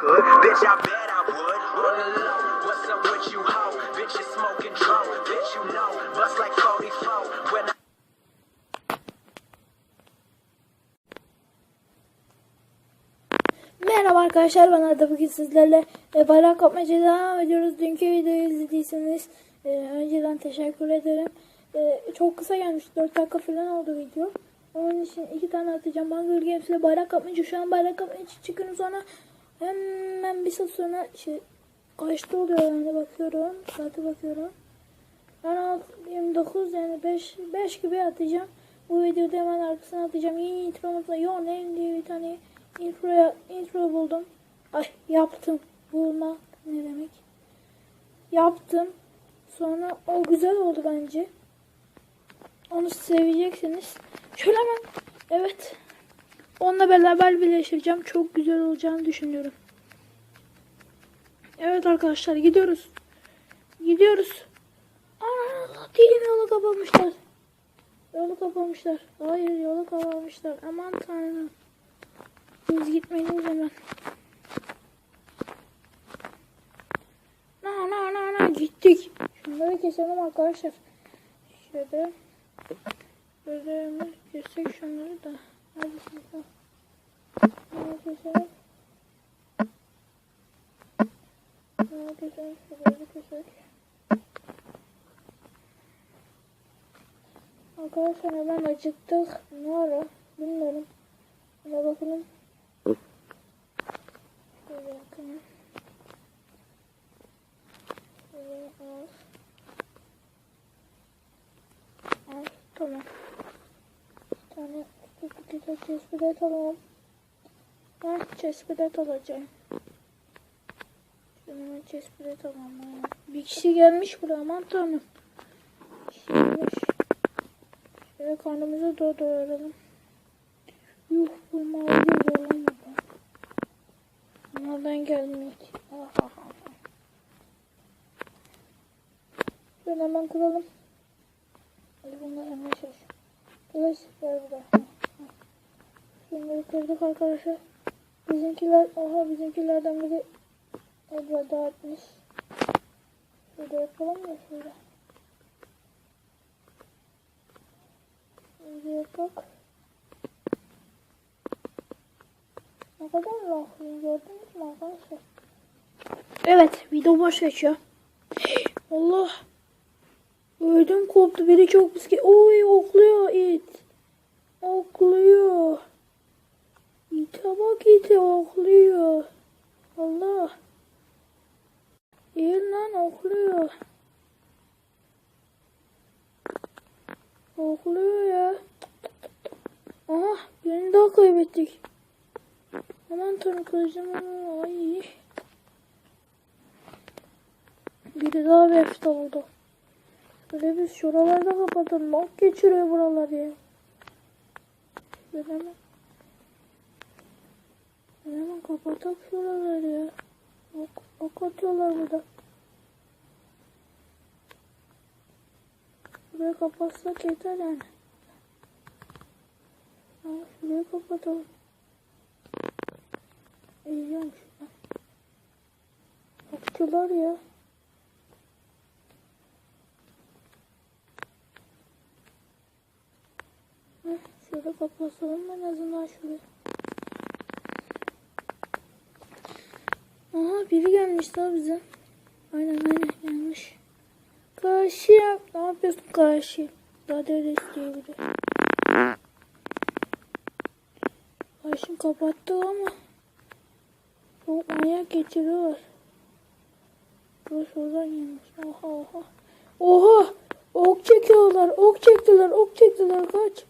could. Bitch, I bet I would. What's up with you, ho? Bitch, you smoking dro. Bitch, you know, bust like 44. When I Merhaba arkadaşlar ben Arda bugün sizlerle e, bayrak kapmacaya devam ediyoruz. Dünkü videoyu izlediyseniz e, önceden teşekkür ederim. E, çok kısa gelmiş 4 dakika falan oldu video. Onun için iki tane atacağım. Hunger Games ile bayrak kapmaca şu an bayrak kapmaca çıkıyorum sonra hemen bir saat sonra şey kaçta oluyor yani bakıyorum. Saate bakıyorum. Ben 29 yani 5, 5 gibi atacağım. Bu videoda hemen arkasına atacağım. Yeni intromuzda Your Name diye bir tane intro, intro buldum. Ay yaptım. Bulma ne demek? Yaptım. Sonra o güzel oldu bence. Onu seveceksiniz. Şöyle hemen evet. Onunla beraber birleştireceğim. Çok güzel olacağını düşünüyorum. Evet arkadaşlar gidiyoruz. Gidiyoruz. Aa, dilim yolu kapamışlar. Yolu kapamışlar. Hayır yolu kapamışlar. Aman tanrım. Biz gitmeliyiz hemen. Na na na na gittik. Şunları keselim arkadaşlar. Şöyle. Böyle kessek şunları da. Hadi size. Şunları keselim. Keselim. Şunları keselim. Arkadaşlar hemen acıktık. Ne ara? Bilmiyorum. Şuna bakalım. Şöyle bakalım. Şöyle al. Al. Tamam. Bir tane küçük küçük çespiret alalım. Ben çespiret alacağım. Şunu çespiret alalım. Bir kişi gelmiş buraya aman tanrım. Kişiymiş. Şöyle karnımızı dolduralım. Yuh bu mavi bir olan bu. Nereden gelmek? Ah, ah, ah. Şöyle hemen kıralım. Hadi bunlar hemen şaş. Kılıç ver burada. Şunları kırdık arkadaşlar. Bizimkiler, aha bizimkilerden biri Edward dağıtmış. Şöyle yapalım da şöyle. Şöyle yapak. Ne kadar rahatlıyım gördünüz mü arkadaşlar? Evet video boş geçiyor. Allah. Ödüm koptu. Biri çok biski. Oy okluyor it. Okluyor. İte bak ite okluyor. Allah. İyi lan okluyor. Okluyor ya. Aha birini daha kaybettik. Aman tanrım kılıcım ay. Biri daha vefta oldu. Böyle biz şuralarda kapatalım. Ok geçiriyor buralar ya. Ben hemen. Ben hemen kapatak şuraları ya. Ok, ok atıyorlar burada. Buraya kapatsak yeter yani. Ama şurayı kapatalım. İyiymiş. Okçular ya. Heh, Şöyle kapatalım en azından şurayı. Aha biri gelmiş daha bize. Aynen aynen gelmiş. Karşı ne yapıyorsun karşı? Daha da istiyor biri. Karşım kapattı ama çok manyak geçiriyorlar. Bu şuradan gelmiş. Oha oha. Oha! Ok çekiyorlar. Ok çektiler. Ok çektiler. Kaç.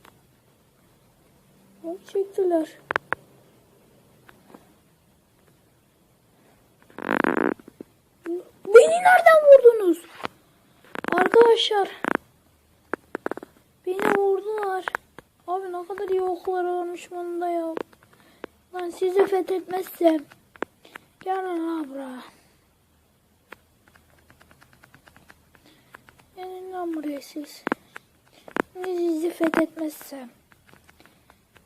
Ok çektiler. Beni nereden vurdunuz? Arkadaşlar. Beni vurdular. Abi ne kadar iyi oklar olmuş bunda ya. Lan sizi fethetmezsem. Gelin lan buraya. Gelin lan buraya siz. Şimdi sizi fethetmezsem.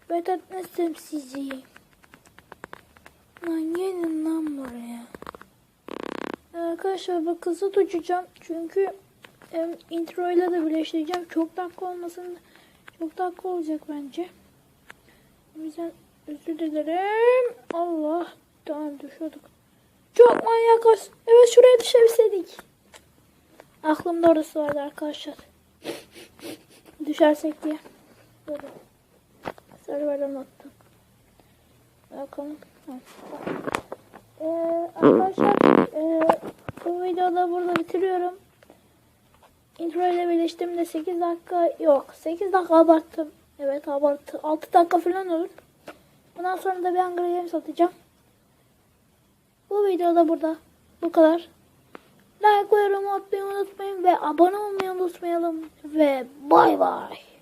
Fethetmezsem sizi. Lan gelin lan buraya. Arkadaşlar bak kızı uçacağım. Çünkü em, intro ile de birleştireceğim. Çok dakika olmasın. Çok dakika olacak bence. O yüzden özür dilerim. Allah. Tamam düşüyorduk. Çok manyakız. Evet şuraya düşebilseydik. Aklımda orası vardı arkadaşlar. Düşersek diye. Böyle. Serverden unuttum. Bakalım. Ee, arkadaşlar ee, bu videoda burada bitiriyorum. Intro ile birleştiğimde 8 dakika yok. 8 dakika abarttım. Evet abarttı. 6 dakika falan olur. Bundan sonra da bir Hunger Games atacağım. Bu videoda burada. Bu kadar. Like ve yorum atmayı unutmayın ve abone olmayı unutmayalım. Ve bay bay.